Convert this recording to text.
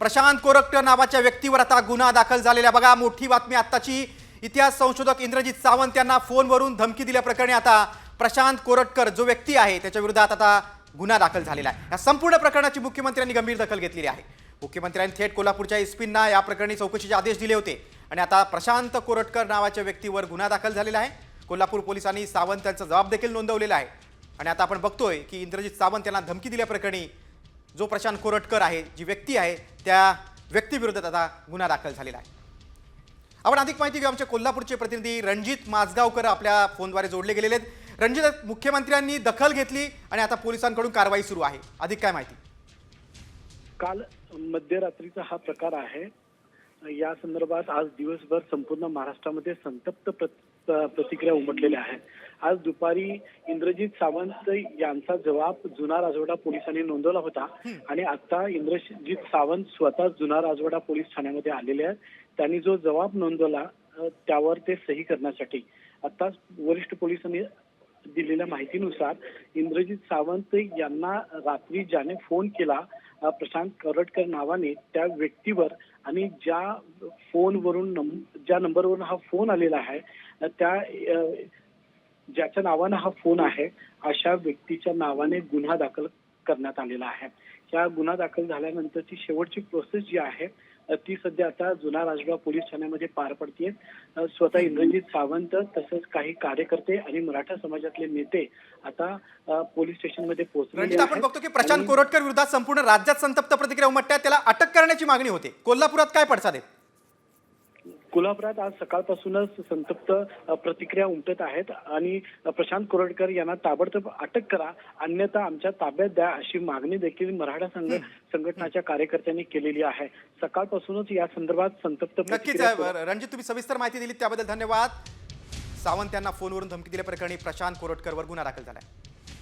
प्रशांत कोरकटर नावाच्या व्यक्तीवर आता गुन्हा दाखल झालेला बघा मोठी बातमी आत्ताची. इतिहास संशोधक इंद्रजित सावंत यांना फोनवरून धमकी दिल्याप्रकरणी आता प्रशांत कोरटकर जो व्यक्ती आहे त्याच्या विरोधात आता गुन्हा दाखल झालेला आहे. या संपूर्ण प्रकरणाची मुख्यमंत्र्यांनी गंभीर दखल घेतलेली आहे. मुख्यमंत्र्यांनी थेट कोल्हापूरच्या एसपींना या प्रकरणी चौकशीचे आदेश दिले होते. आणि आता प्रशांत कोरटकर नावाच्या व्यक्तीवर गुन्हा दाखल झालेला आहे. कोल्हापूर पोलिसांनी सावंत यांचा जबाब देखील नोंदवलेला आहे. आणि आता आपण बघतोय की इंद्रजित सावंत यांना धमकी दिल्याप्रकरणी जो प्रशांत कोरटकर आहे जी व्यक्ती आहे त्या व्यक्तीविरोधात आता गुन्हा दाखल झालेला आहे. आपण अधिक माहिती घेऊ आमचे कोल्हापूरचे प्रतिनिधी रणजित माजगावकर आपल्या फोनद्वारे जोडले गेलेले आहेत. रणजित मुख्यमंत्र्यांनी दखल घेतली आणि आता पोलिसांकडून कारवाई सुरू आहे. अधिक काय माहिती? काल मध्यरात्रीचा हा प्रकार आहे. या संदर्भात आज दिवसभर संपूर्ण महाराष्ट्रामध्ये संतप्त प्रतिक्रिया उमटलेल्या आहेत. आज दुपारी इंद्रजित सावंत यांचा जबाब जुना राजवाडा पोलिसांनी नोंदवला होता आणि आता इंद्रजित सावंत स्वतः जुना राजवाडा पोलीस ठाण्यामध्ये आलेले आहेत. त्यांनी जो जबाब नोंदवला त्यावर ते सही करण्यासाठी. आता वरिष्ठ पोलिसांनी दिलेल्या माहितीनुसार इंद्रजित सावंत यांना रात्री ज्याने फोन केला प्रशांत करटकर नावाने त्या व्यक्तीवर आणि ज्या फोनवरून नंब- ज्या नंबरवरून हा फोन आलेला आहे त्या ज्याच्या नावानं हा फोन आहे अशा व्यक्तीच्या नावाने गुन्हा दाखल करण्यात आलेला आहे. या गुन्हा दाखल झाल्यानंतरची शेवटची प्रोसेस जी आहे ती सध्या आता जुना राजगाव पोलीस ठाण्यामध्ये पार पडतीये. स्वतः इंद्रजित सावंत तसंच काही कार्यकर्ते आणि मराठा समाजातले नेते आता पोलीस स्टेशनमध्ये पोहोचले आपण बघतो की प्रशांत कोरटकर विरोधात संपूर्ण राज्यात संतप्त प्रतिक्रिया उमटल्या त्याला अटक करण्याची मागणी होते. कोल्हापुरात काय पडसाद कोल्हापुरात आज सकाळपासूनच संतप्त प्रतिक्रिया उमटत आहेत आणि प्रशांत कोरडकर यांना ताबडतोब अटक करा अन्यथा आमच्या ताब्यात द्या अशी मागणी देखील मराठा संघ संघटनाच्या कार्यकर्त्यांनी केलेली आहे. सकाळपासूनच या संदर्भात संतप्त नक्कीच. रणजित तुम्ही सविस्तर माहिती दिली त्याबद्दल धन्यवाद. सावंत यांना फोनवरून धमकी दिल्याप्रकरणी प्रशांत कोरटकरवर गुन्हा दाखल झाला आहे